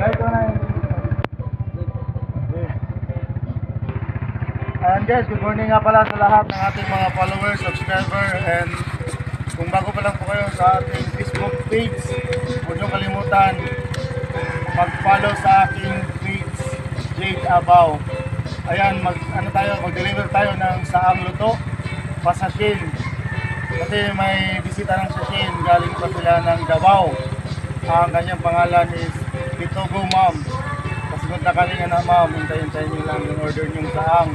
And guys, good morning nga pala sa lahat ng ating mga followers, subscriber, and kung bago pa lang po kayo sa ating Facebook page, huwag niyo kalimutan mag-follow sa aking page, Jade Abaw. Ayan, mag, ano tayo, mag-deliver tayo ng saang luto, pasashin. Kasi may bisita ng sashin, galing pa sila ng Davao. Ang kanyang pangalan is Pitogo Ma'am. Kasunod na kalinga na ma'am, hintayin-hintayin nyo lang yung order nyong saang.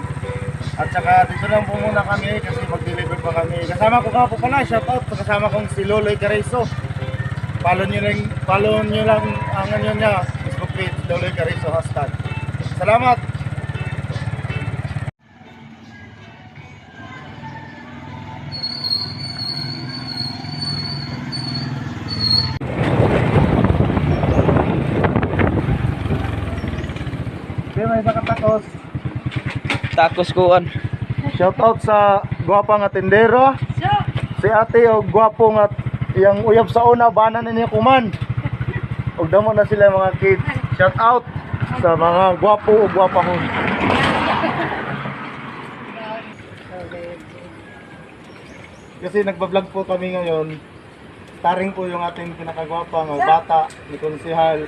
At saka dito lang po muna kami kasi mag-deliver pa kami. Kasama ko nga po pala, shoutout sa kasama kong si Loloy Carizo. Follow nyo lang, follow nyo lang ang ano niya, Facebook page, Loloy Carizo hashtag. Salamat! May isa katakos. Takos kuan. Shoutout sa gwapang nga tindero. Si ate o gwapo nga yang uyab sa una bana na niya kuman. Og damo na sila mga kids. Shoutout sa mga gwapo o gwapahon. Kasi nagbablog po kami ngayon. Taring po yung ating pinakagwapa nga bata ni Konsihal.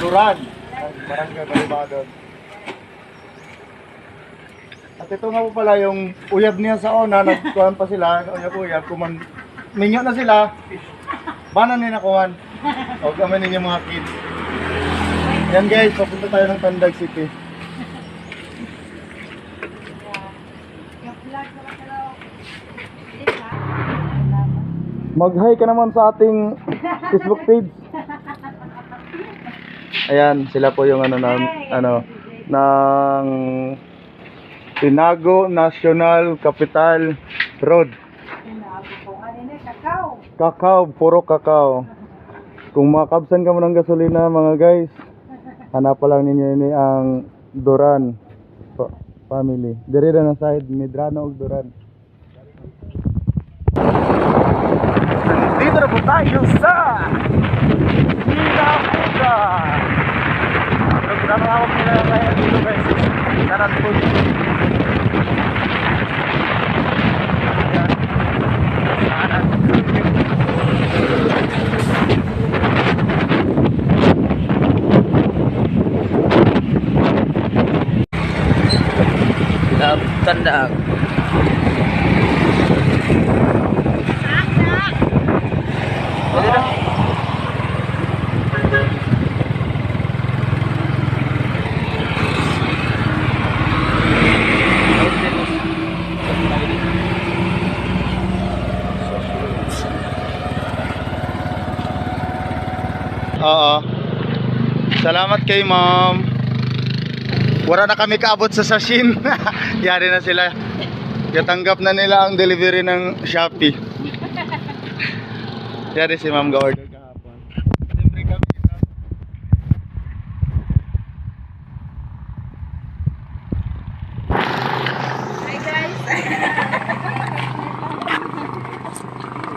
Duran. Barangay Balibadon. At ito nga po pala yung uyab niya sa ona, nagkuhan pa sila, uyab-uyab, kuman, minyo na sila, banan nila kuhan. O kami ninyo mga kids. Yan guys, papunta tayo ng Tandag City. Mag-hi ka naman sa ating Facebook page. Ayan, sila po yung ano na, ano ng Tinago National Capital Road. Kakao, puro kakao. Kung makabsan ka mo ng gasolina mga guys, hanap pa lang ninyo ini ang Duran fa- family. Dire na na side, Medrano ug Duran. Dito na po tayo sa Programa ako nila kaya dito guys. Kanan po. Ayan. Oo. Salamat kay ma'am. Wala na kami kaabot sa sashin. Yari na sila. Katanggap na nila ang delivery ng Shopee. Yari si ma'am ga-order kahapon. Siyempre kami. Hi guys.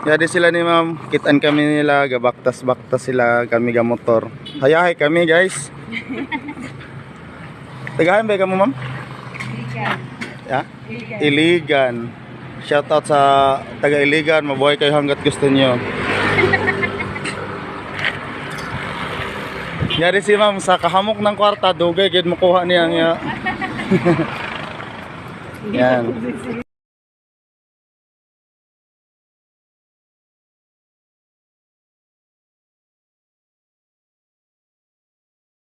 Yari sila ni ma'am. Kitan kami nila. Gabaktas-baktas sila. Kami ga motor. Hayahay kami guys. Tagahan ba mo ma'am? Iligan. Ya? Iligan. Shoutout sa taga Iligan. Mabuhay kayo hanggat gusto niyo. Yari si ma'am sa kahamok ng kwarta, dugay gid mo kuha niya niya. Yan.